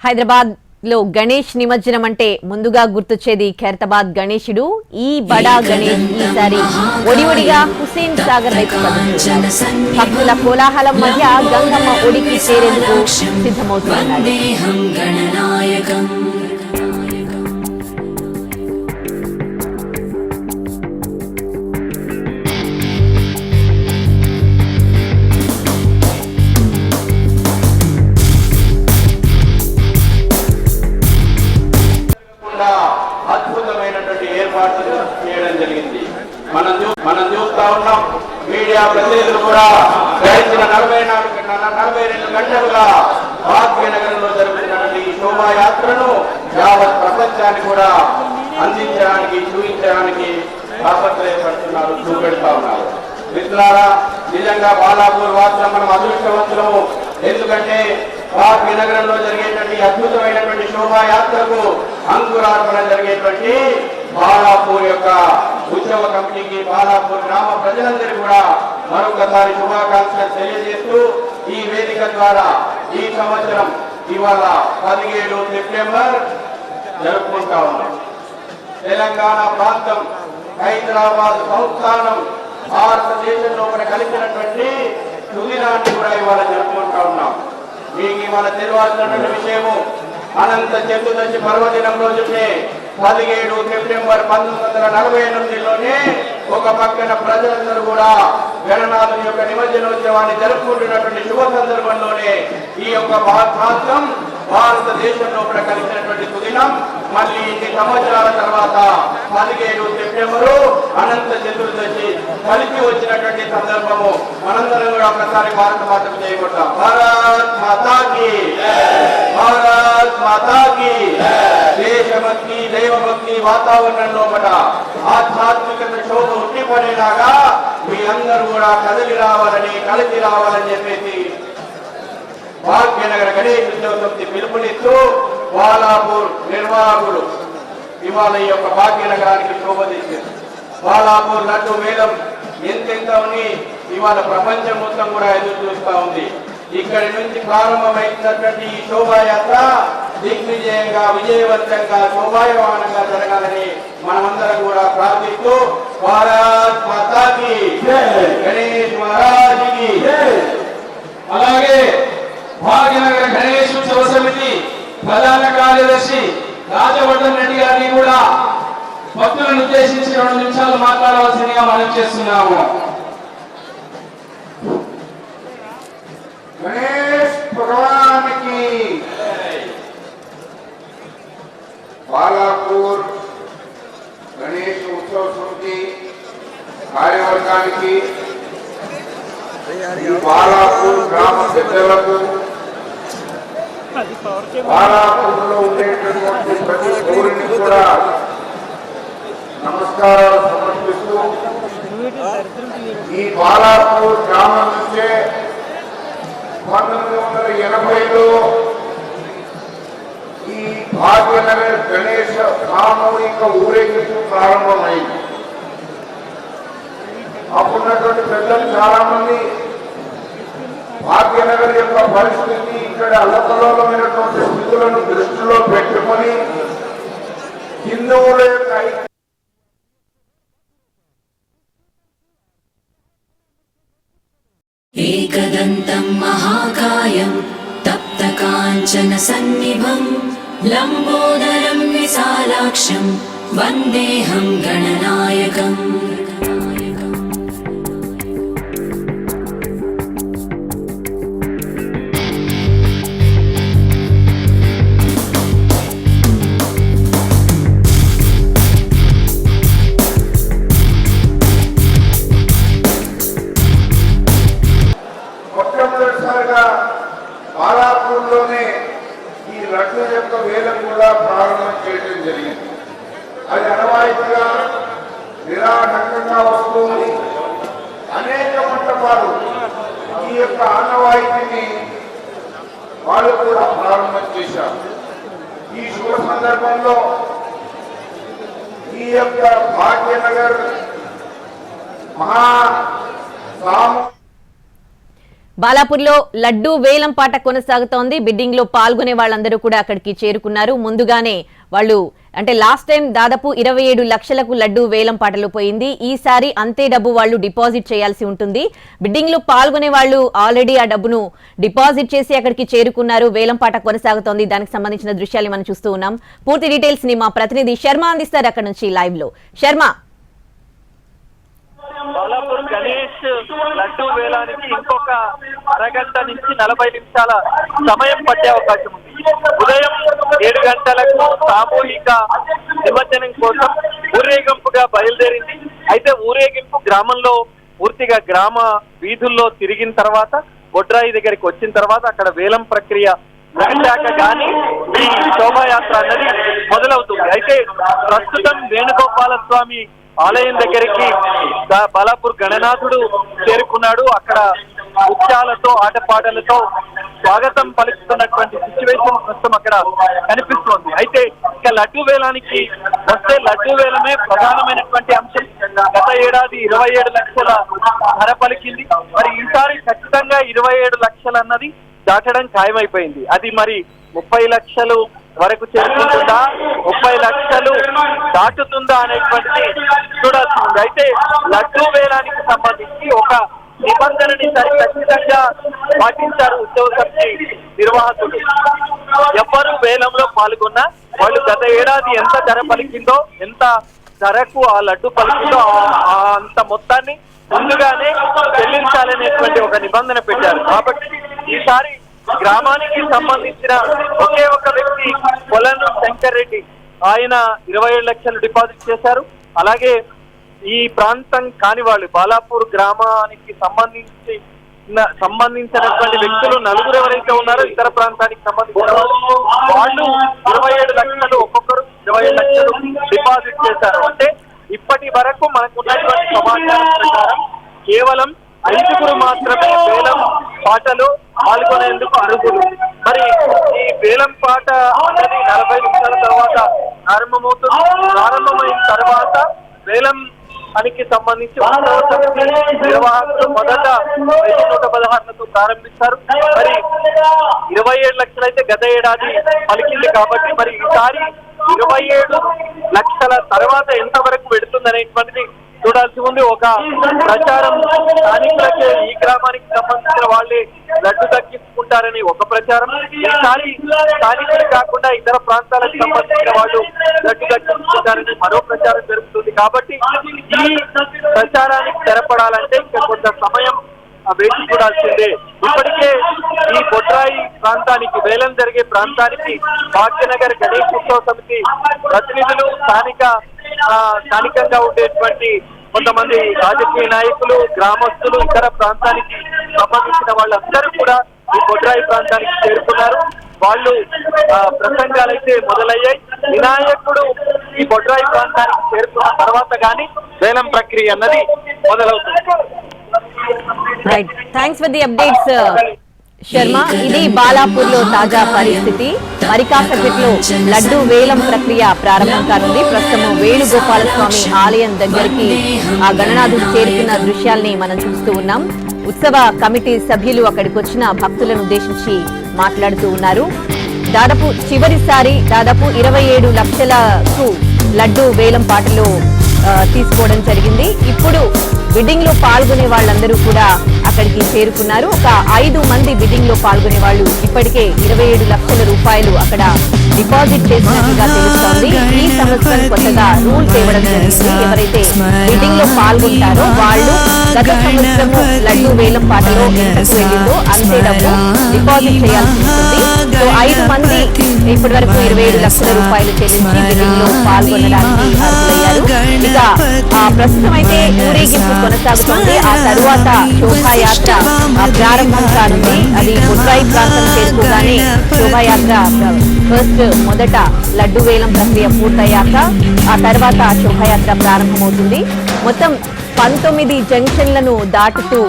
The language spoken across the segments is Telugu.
హైదరాబాద్లో గణేష్ నిమజ్జనం అంటే ముందుగా గుర్తొచ్చేది ఖైరతాబాద్ గణేశుడు ఈ బడా గణేష్ ఈసారి ఒడి ఒడిగా హుసేన్ సాగర్ వైపు భక్తుల కోలాహలం మధ్య గంగమ్మ ఒడికి చేరేందుకు సిద్ధమవుతున్నారు మీడియా కూడా గడిచిన నలభై నాలుగు నలభై రెండు గంటలుగా భాగ్యనగరంలో జరుగుతున్నటువంటి ఈ శోభాయాత్రను యావత్ ప్రపంచాన్ని కూడా అందించడానికి చూపించడానికి తాపత్రయపడుతున్నారు చూపెడతా ఉన్నారు. మిత్రులారా నిజంగా బాలాపూర్ వార్తలు మనం అదృష్టవంతులము. ఎందుకంటే భాగ్య నగరంలో జరిగేటువంటి అద్భుతమైనటువంటి శోభాయాత్రకు అంకురార్పణ జరిగేటువంటి బాలాపూర్ యొక్క ఉద్యమ కమిటీకి బాలాపూర్ గ్రామ ప్రజలందరికీ కూడా మరొకసారి శుభాకాంక్షలు తెలియజేస్తూ ఈ వేదిక ద్వారా ఈ సంవత్సరం ఇవాళ పదిహేడు సెప్టెంబర్ జరుపుకుంటా ఉన్నాం. తెలంగాణ ప్రాంతం హైదరాబాద్ సంస్థానం భారతదేశంలో కలిసినటువంటి తుదినాన్ని కూడా ఇవాళ జరుపుకుంటా ఉన్నాం. మీకు ఇవాళ తెలియాల్సినటువంటి విషయము అనంత చతుర్దశి పర్వదినం రోజునే పదిహేడు సెప్టెంబర్ పంతొమ్మిది వందల నలభై ఎనిమిదిలోనే ఒక పక్కన ప్రజలందరూ కూడా గణనాథుని యొక్క నిమజ్జనోత్సవాన్ని జరుపుకుంటున్నటువంటి శుభ సందర్భంలోనే ఈ యొక్క ప్రాంతం భారతదేశంలో కూడా కలిసినటువంటి సుదినం. మళ్ళీ ఇన్ని సంవత్సరాల తర్వాత పదిహేడు సెప్టెంబరు అనంత చతుర్దశి కలిసి వచ్చినటువంటి సందర్భము. మనందరం కూడా ఒకసారి భారత మాతకు చేయకుండా భారత్ మాతాకి భారత్ మాతాకి దేశభక్తి దైవభక్తి వాతావరణంలో మన ఆధ్యాత్మికత శోభ ఉట్టిపడేలాగా మీ అందరూ కూడా కదిలి రావాలని కలిసి రావాలని చెప్పేసి భాగ్యనగర గణేష్ ఉద్యోగంకి పిలుపునిస్తూ బాలాపూర్ నిర్వాహకుడు ఇవాళ ఈ యొక్క భాగ్యనగరానికి శోభ తెచ్చింది బాలాపూర్ లడ్డు వేదం ఎంతెంత ఉంది? ఇవాళ ప్రపంచం మొత్తం కూడా ఎదురు చూస్తా ఉంది. ఇక్కడి నుంచి ప్రారంభమైనటువంటి ఈ శోభాయాత్ర దిగ్విజయంగా విజయవంతంగా శోభాయమానంగా జరగాలని మనమందరం కూడా ప్రార్థిస్తూ భారత్ మాతాకి గణేష్ మహారాజుకి అలాగే భాగ్యనగర గణేష్ ఉత్సవ సమితి ప్రధాన కార్యదర్శి రాజవర్ధన్ రెడ్డి గారిని కూడా భక్తులను ఉద్దేశించి రెండు నిమిషాలు మాట్లాడవలసిందిగా మనం చేస్తున్నాము గణేష్ భగవానికి బాలాపూర్ గణేష్ ఉత్సవ సమితి కార్యవర్గానికి ఈ బాలాపూర్ పెద్దలకు బాలాపూర్లో ఉండేటటువంటి ప్రతి పౌరుని కూడా నమస్కారాలు సమర్పిస్తూ ఈ బాలాపూర్ గ్రామం నుంచే పంతొమ్మిది వందల ఎనభైలో ఈ భాగ్యనగర్ గణేష సామూహిక ఊరేగింపు ప్రారంభమైంది. అప్పుడున్నటువంటి పెద్దలు చాలా మంది భాగ్యనగర్ యొక్క పరిస్థితి ఇక్కడ అల్లకల్లోలమైనటువంటి స్థితులను దృష్టిలో పెట్టుకొని హిందువుల యొక్క ఐక్య एकदन्तं महाकायं तप्तकाञ्चनसन्निभं लम्बोदरं विशालाक्षं वन्देऽहं गणनायकम् వారు ఈ యొక్క ఆనవాయితీని వాళ్ళు కూడా ప్రారంభం చేశారు. ఈ శుభ సందర్భంలో ఈ యొక్క భాగ్యనగర్ మహా సాము బాలాపూర్లో లడ్డూ వేలం పాట కొనసాగుతోంది. బిడ్డింగ్లో పాల్గొనే వాళ్ళందరూ కూడా అక్కడికి చేరుకున్నారు. ముందుగానే వాళ్ళు అంటే లాస్ట్ టైం దాదాపు ఇరవై ఏడు లక్షలకు లడ్డూ వేలం పాటలు పోయింది. ఈసారి అంతే డబ్బు వాళ్ళు డిపాజిట్ చేయాల్సి ఉంటుంది. బిడ్డింగ్లో పాల్గొనే వాళ్ళు ఆల్రెడీ ఆ డబ్బును డిపాజిట్ చేసి అక్కడికి చేరుకున్నారు. వేలం పాట కొనసాగుతోంది. దానికి సంబంధించిన దృశ్యాలు మనం చూస్తూ ఉన్నాం. పూర్తి డీటెయిల్స్ని మా ప్రతినిధి శర్మ అందిస్తారు అక్కడ నుంచి లైవ్లో. శర్మ. గణేష్ లడ్డు వేలానికి ఇంకొక అరగంట నుంచి నలభై నిమిషాల సమయం పట్టే అవకాశం ఉంది. ఉదయం ఏడు గంటలకు సామూహిక నిమజ్జనం కోసం ఊరేగింపుగా బయలుదేరింది. అయితే ఊరేగింపు గ్రామంలో పూర్తిగా గ్రామ వీధుల్లో తిరిగిన తర్వాత బొడ్రాయి దగ్గరికి వచ్చిన తర్వాత అక్కడ వేలం ప్రక్రియ ముగిశాక కానీ ఈ శోభాయాత్ర అన్నది మొదలవుతుంది. అయితే ప్రస్తుతం వేణుగోపాల స్వామి ఆలయం దగ్గరికి దా- బాలాపూర్ గణనాథుడు చేరుకున్నాడు. అక్కడ ఉత్సాలతో ఆటపాటలతో స్వాగతం పలుకుతున్నటువంటి సిచ్యువేషన్ ప్రస్తుతం అక్కడ కనిపిస్తోంది. అయితే ఇక లడ్డు వేలానికి వస్తే లడ్డు వేలమే ప్రధానమైనటువంటి అంశం. గత ఏడాది ఇరవై ఏడు లక్షల ధర పలికింది. మరి ఈసారి ఖచ్చితంగా ఇరవై ఏడు లక్షలు అన్నది దాటడం ఖాయమైపోయింది. అది మరి ముప్పై లక్షలు వరకు చేరుకుంటుందా? ముప్పై లక్షలు దాటుతుందా అనేటువంటిది చూడాల్సి ఉంది అయితే లడ్డూ వేలానికి సంబంధించి ఒక నిబంధనని సరి ఖచ్చితంగా పాటించారు ఉత్సవ సమితి నిర్వాహకులు. ఎవ్వరు వేలంలో పాల్గొన్నా వాళ్ళు గత ఏడాది ఎంత ధర పలికిందో ఎంత ధరకు ఆ లడ్డు పలికిందో అంత మొత్తాన్ని ముందుగానే చెల్లించాలనేటువంటి ఒక నిబంధన పెట్టారు. కాబట్టి ఈసారి గ్రామానికి సంబంధించిన ఒకే ఒక వ్యక్తి పొలం శంకర్ రెడ్డి ఆయన ఇరవై ఏడు లక్షలు డిపాజిట్ చేశారు. అలాగే ఈ ప్రాంతం కాని వాళ్ళు బాలాపూర్ గ్రామానికి సంబంధించి సంబంధించినటువంటి వ్యక్తులు నలుగురు ఎవరైతే ఉన్నారో ఇతర ప్రాంతానికి సంబంధించిన వాళ్ళు వాళ్ళు ఇరవై ఏడు లక్షలు ఒక్కొక్కరు ఇరవై ఏడు లక్షలు డిపాజిట్ చేశారు. అంటే ఇప్పటి వరకు మనకు ఉన్నటువంటి సమాచారం ప్రకారం కేవలం ఐదుగురు మాత్రమే వేలం పాటలో పాల్గొనేందుకు అర్హులు. మరి ఈ వేలం పాట అనేది నలభై ప్రారంభమవుతుంది. ప్రారంభమైన తర్వాత వేలం పనికి సంబంధించి నిర్వాహకులు మొదట వెయ్యి నూట పదహారులతో ప్రారంభిస్తారు. మరి ఇరవై ఏడు లక్షలైతే గత ఏడాది పలికింది కాబట్టి మరి ఈసారి ఇరవై ఏడు లక్షల తర్వాత ఎంత వరకు పెడుతుందనేటువంటిది చూడాల్సి ఉంది. ఒక ప్రచారం స్థానికులకే ఈ గ్రామానికి సంబంధించిన వాళ్ళే లడ్డు ఉంటారని ఒక ప్రచారం. ఈసారి స్థానికులు కాకుండా ఇతర ప్రాంతాలకు సంబంధించిన వాళ్ళు లడ్డు మరో ప్రచారం జరుగుతుంది. కాబట్టి ఈ ప్రచారానికి తెరపడాలంటే ఇంకా కొంత సమయం వేచి చూడాల్సిందే. ఇప్పటికే ఈ బొట్రాయి ప్రాంతానికి వేలం జరిగే ప్రాంతానికి భాగ్యనగర్ గణేష్ ఉత్సవ సమితి ప్రతినిధులు స్థానిక ఆ, స్థానికంగా ఉండేటువంటి కొంతమంది రాజకీయ నాయకులు గ్రామస్తులు ఇతర ప్రాంతానికి సంబంధించిన వాళ్ళందరూ కూడా ఈ కొట్రాయి ప్రాంతానికి చేరుకున్నారు. వాళ్ళు ఆ, ప్రసంగాలైతే మొదలయ్యాయి. వినాయకుడు ఈ బొడ్రాయి ప్రాంతానికి చేరుకున్న తర్వాత గాని వేలం ప్రక్రియ అన్నది మొదలవుతుంది. Right thanks for the updates Sharma ఇది బాలాపూర్లో తాజా పరిస్థితి. మరి కాసేపట్లో లడ్డు వేలం ప్రక్రియ ప్రారంభం కానుంది. ప్రస్తుతం వేణుగోపాల స్వామి ఆలయం దగ్గరికి ఆ గణనాథుడు చేరుకున్న దృశ్యాల్ని మనం చూస్తూ ఉన్నాం. ఉత్సవ కమిటీ సభ్యులు అక్కడికి వచ్చిన భక్తులను ఉద్దేశించి మాట్లాడుతూ ఉన్నారు. దాదాపు చివరిసారి దాదాపు ఇరవై ఏడు లక్షలకు లడ్డు వేలం పాటలు తీసుకోవడం జరిగింది. ఇప్పుడు బిడ్డింగ్లో పాల్గొనే వాళ్ళందరూ కూడా అక్కడికి చేరుకున్నారు. ఒక ఐదు మంది బిడ్డింగ్లో పాల్గొనే వాళ్ళు ఇప్పటికే ఇరవై ఏడు లక్షల రూపాయలు అక్కడ డిపాజిట్ చేసినట్టుగా తెలుస్తోంది. ఈ సంవత్సరం కొత్తగా రూల్ తేవడం జరిగింది. ఎవరైతే బిడ్డింగ్లో పాల్గొంటారో వాళ్ళు గత సంవత్సరము లడ్డు వేలం పాటలో ఎంతకు వెళ్ళిందో అంతే డబ్బు డిపాజిట్ చేయాల్సి ఉంటుంది సో ఐదు మంది ఇప్పటి వరకు ఇరవై ఏడు లక్షల రూపాయలు చెల్లించి బిడ్డింగ్లో పాల్గొనడానికి ఇక ప్రస్తుతం అయితే ఊరేగింపు కొనసాగుతోంది. ఆ తరువాత శోభాయాత్ర ప్రారంభం కానుంది. అది బుట్రాయి ప్రాంతం చేరుకోగానే శోభాయాత్ర ఫస్ట్ మొదట లడ్డు వేలం ప్రక్రియ పూర్తయ్యాక ఆ తర్వాత శోభాయాత్ర ప్రారంభమవుతుంది. మొత్తం పంతొమ్మిది జంక్షన్లను దాటుతూ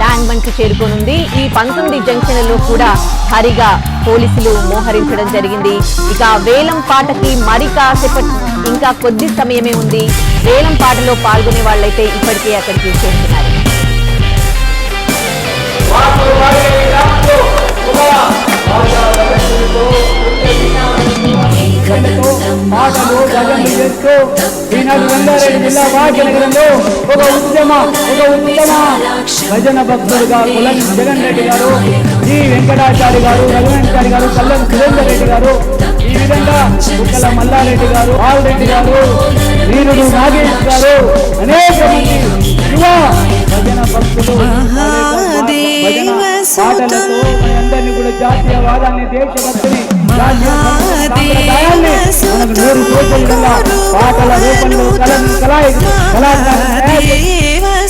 ట్యాంక్ బండ్ చేరుకోనుంది. ఈ పంతొమ్మిది జంక్షన్లలో కూడా భారీగా పోలీసులు మోహరించడం జరిగింది. ఇక వేలం పాటకి మరి కాసేపటి ఇంకా కొద్ది సమయమే ఉంది. వేలం పాటలో పాల్గొనే వాళ్ళైతే ఇప్పటికే అక్కడికి చేస్తున్నారు పాటలు భజనలు చేస్తూ ఈనాడు రంగారెడ్డి జిల్లా భాగ్యనగరంలో ఒక ఉద్యమ ఒక ఉత్తమ భజన భక్తులుగా కులం జగన్ రెడ్డి గారు జి వెంకటాచారి గారు రఘువెంకటాచారి గారు కల్లం సురేందర్ రెడ్డి గారు విధంగా కుక్కల మల్లారెడ్డి గారు రెడ్డి గారు వీరుడు నాగేష్ గారు అనేక మంది యువ భజన భక్తులు పాటలతో మనందరినీ కూడా జాతీయవాదాన్ని దేశభక్తిని పాటల రూపంలో కళ కళా కళాకారులు